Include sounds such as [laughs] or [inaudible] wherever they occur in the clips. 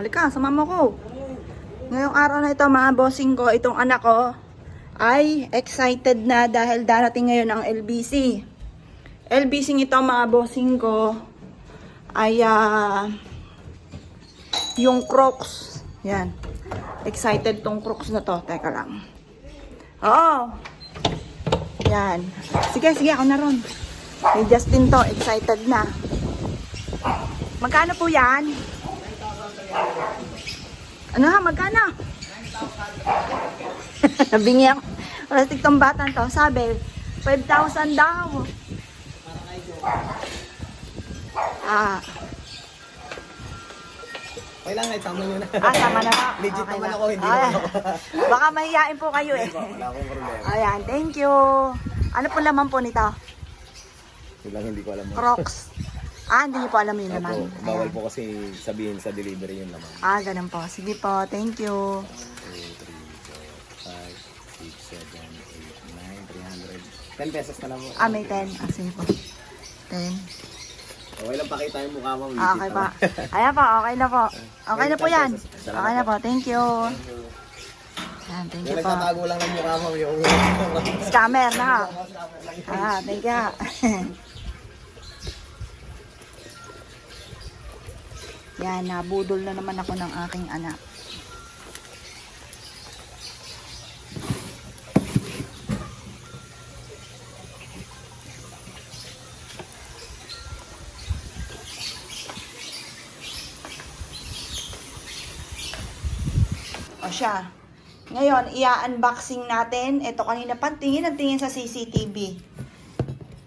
Halika, sumama ko. Ngayong araw na ito, mga bossing ko, itong anak ko, ay excited na dahil darating ngayon ang LBC. LBC ito, mga bossing ko, ay ah, yung Crocs. Yan. Excited tong Crocs na to. Teka lang. Oo. Yan. Sige, sige, ako na ron. May Justin to, excited na. Magkano po yan? Ano ha, magkano? [laughs] Nabingi ako. Plastic tong bata to. Sabi, 5,000 daw. Ah, Okay lang, eh, tama nyo na. ah, tama na ba? [laughs] Legit Okay naman na. ako, hindi Ay, naman ako. Baka mahihain po kayo eh. Wala akong problema. Ayan, thank you. Ano po laman po nito? Yun lang hindi ko alam. Crocs. Ah, hindi niyo po alam yun naman. Opo, bawal po kasi sabihin sa delivery yun naman. Ah, ganun po. Sige po, thank you. 2, 3, 4, 5, 6, 7, 8, 9, 300. 10 pesos na lang po. Ah, may 10. Ah, sige po. 10. Okay lang pakita yung mukha mo. Ah, okay pa. [laughs] Ayan po, okay na po. Okay na po yan. Okay na po, thank you. Ayan, thank Yung you po. nagtatago lang ng mukha mo, yung... Scammer na. [laughs] Ah, thank you. [laughs] Yan, nabudol na naman ako ng aking anak. O siya. Ngayon, i-unboxing natin. Ito kanina pa, tingin ang tingin sa CCTV.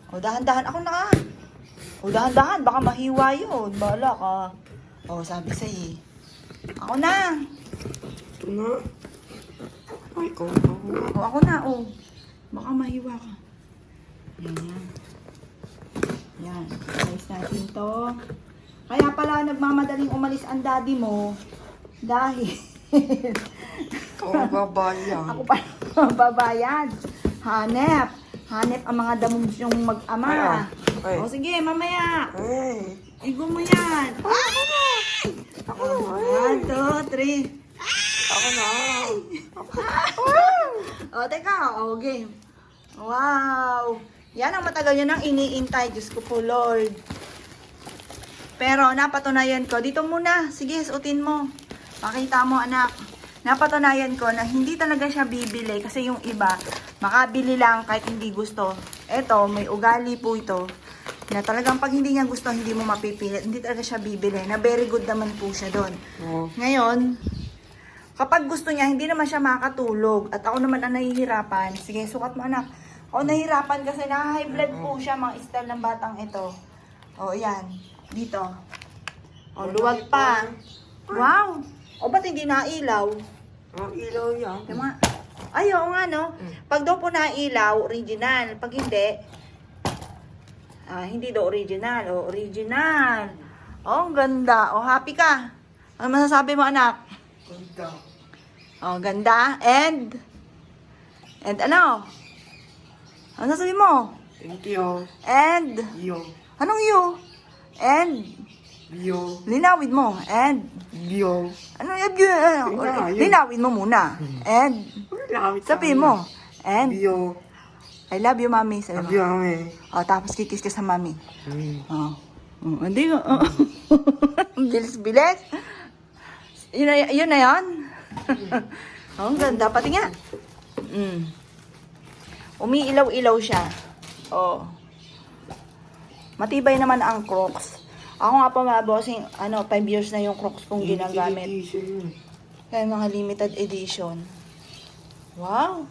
O, dahan-dahan. Ako na. O, dahan-dahan. Baka mahiwa yun. Bala ka. O, sabi sa'yo eh. Ako na. Ito na. Ay, ikaw O, ako na. O. Baka mahiwa ka. Yan. Yan. Ayos natin to. Kaya pala nagmamadaling umalis ang daddy mo. Dahil... Ikaw ang babayan. Ako pa babayad. Hanep. Hanep ang mga damong yung mag-ama. Ay, ah. O sige, mamaya. Ay. Igo mo yan. Ako One, two, three. Ako na. O, teka. O, game. Wow. Yan ang matagal yun ang iniintay. Diyos ko po, Lord. Pero, napatunayan ko. Dito muna. Sige, suotin mo. Pakita mo, anak. Napatunayan ko na hindi talaga siya bibili. Kasi yung iba, makabili lang kahit hindi gusto. Eto, may ugali po ito. Na talagang pag hindi niya gusto, hindi mo mapipilit. Hindi talaga siya bibili. Na very good naman po siya doon. Oh. Ngayon, kapag gusto niya, hindi naman siya makatulog. At ako naman ang nahihirapan. Sige, sukat mo anak. Ako nahihirapan kasi na-high blood po siya, mga style ng batang ito. O, yan. Dito. O, luwag pa. Wow! O, ba't hindi nailaw? Ang ilaw yan. Mga... Ay, oo nga, no? Pag daw po nailaw, original. Pag hindi, ah, hindi daw original. O, original. Oh, ang ganda. O, happy ka. Ano masasabi mo, anak? Ganda. Oh, ganda. And, and ano? Ano sasabihin mo? Thank you. And, Yo. anong you? And, Yo. linawin mo. And, Yo. ano yung you? Ano, linawin mo muna. And, Lapit sabihin mo. And, Yo. I love you, mami. Sabi mo. Sabi kami. Oh, tapos kikis ka sa mami. Hmm. Oh. Oh, hindi ko. Oh. [laughs] Bilis-bilis. Yun na, yun na yun. [laughs] oh, ang ganda. Pati nga. Mm. Umiilaw-ilaw siya. Oh. Matibay naman ang Crocs. Ako nga pa mga bossing, ano, 5 years na yung Crocs kong ginagamit. Kaya mga limited edition. Wow!